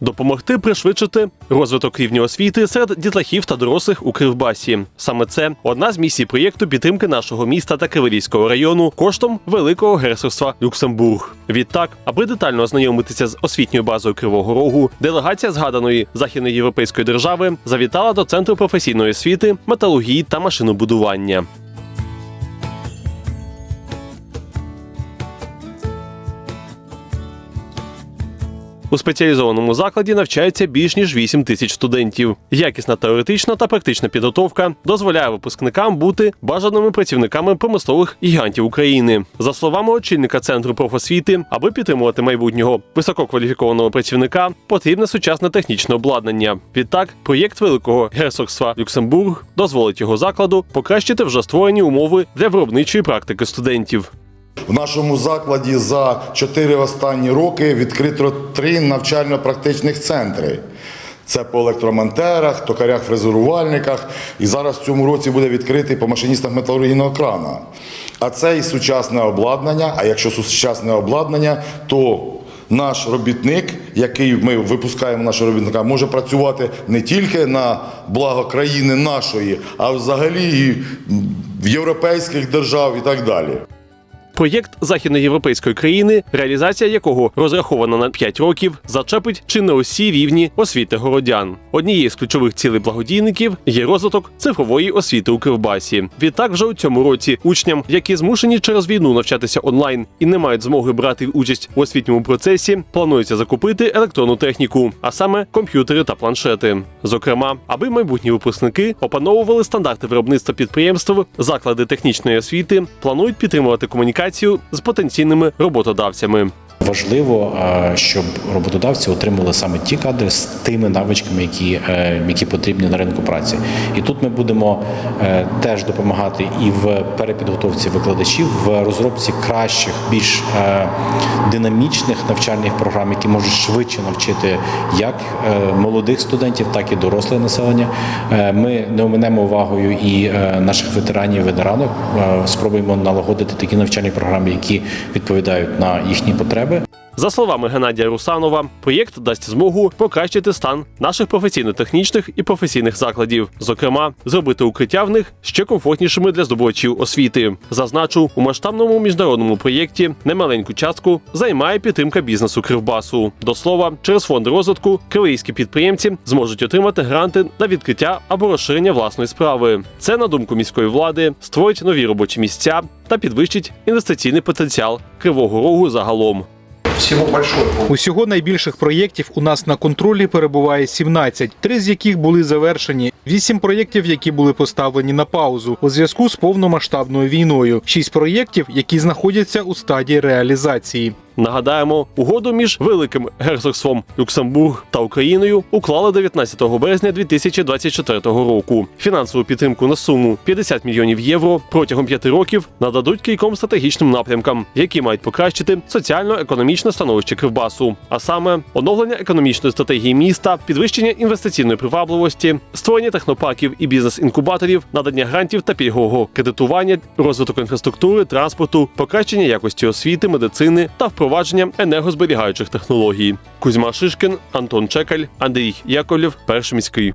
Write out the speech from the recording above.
допомогти пришвидшити розвиток рівня освіти серед дітлахів та дорослих у Кривбасі. Саме це одна з місій проєкту підтримки нашого міста та Криворізького району коштом Великого герцогства Люксембург. Відтак, аби детально ознайомитися з освітньою базою Кривого Рогу, делегація згаданої західноєвропейської держави завітала до центру професійної освіти, металургії та машинобудування. У спеціалізованому закладі навчається більш ніж 8 тисяч студентів. Якісна теоретична та практична підготовка дозволяє випускникам бути бажаними працівниками промислових гігантів України. За словами очільника центру профосвіти, аби підтримувати майбутнього висококваліфікованого працівника, потрібне сучасне технічне обладнання. Відтак, проєкт великого герцогства Люксембург дозволить його закладу покращити вже створені умови для виробничої практики студентів. В нашому закладі за 4 останні роки відкрито три навчально-практичних центри. Це по електромонтерах, токарях, фрезерувальниках. І зараз в цьому році буде відкритий по машиністах металургійного крана. А це і сучасне обладнання. А якщо сучасне обладнання, то наш робітник, який ми випускаємо нашого робітника, може працювати не тільки на благо країни нашої, а взагалі і в європейських держав і так далі. Проєкт західноєвропейської країни, реалізація якого розрахована на 5 років, зачепить чи не усі рівні освіти городян. Однією з ключових цілей благодійників є розвиток цифрової освіти у Кривбасі. Відтак, вже у цьому році учням, які змушені через війну навчатися онлайн і не мають змоги брати участь у освітньому процесі, планується закупити електронну техніку, а саме комп'ютери та планшети. Зокрема, аби майбутні випускники опановували стандарти виробництва підприємств, заклади технічної освіти планують підтримувати комунікацію з потенційними роботодавцями. Важливо, щоб роботодавці отримали саме ті кадри з тими навичками, які, е, які потрібні на ринку праці. І тут ми будемо е, теж допомагати і в перепідготовці викладачів, в розробці кращих, більш е, динамічних навчальних програм, які можуть швидше навчити як молодих студентів, так і доросле населення. Ми не оминемо увагою і наших ветеранів, ветеранок. Е, Спробуємо налагодити такі навчальні програми, які відповідають на їхні потреби. За словами Геннадія Русанова, проєкт дасть змогу покращити стан наших професійно-технічних і професійних закладів, зокрема, зробити укриття в них ще комфортнішими для здобувачів освіти. Зазначу, у масштабному міжнародному проєкті немаленьку частку займає підтримка бізнесу Кривбасу. До слова, через фонд розвитку кривійські підприємці зможуть отримати гранти на відкриття або розширення власної справи. Це, на думку міської влади, створить нові робочі місця та підвищить інвестиційний потенціал Кривого Рогу загалом. Всего большое. Усього найбільших проєктів у нас на контролі перебуває 17, три з яких були завершені, вісім проєктів, які були поставлені на паузу у зв'язку з повномасштабною війною, шість проєктів, які знаходяться у стадії реалізації. Нагадаємо, угоду між Великим герцогством Люксембург та Україною уклали 19 березня 2024 року. Фінансову підтримку на суму 50 мільйонів євро протягом п'яти років нададуть кільком стратегічним напрямкам, які мають покращити соціально-економічне становище Кривбасу, а саме оновлення економічної стратегії міста, підвищення інвестиційної привабливості, створення технопарків і бізнес-інкубаторів, надання грантів та пільгового кредитування, розвиток інфраструктури, транспорту, покращення якості освіти, медицини та впровадження енергозберігаючих технологій. Кузьма Шишкін, Антон Чекаль, Андрій Яковлєв, перший міський.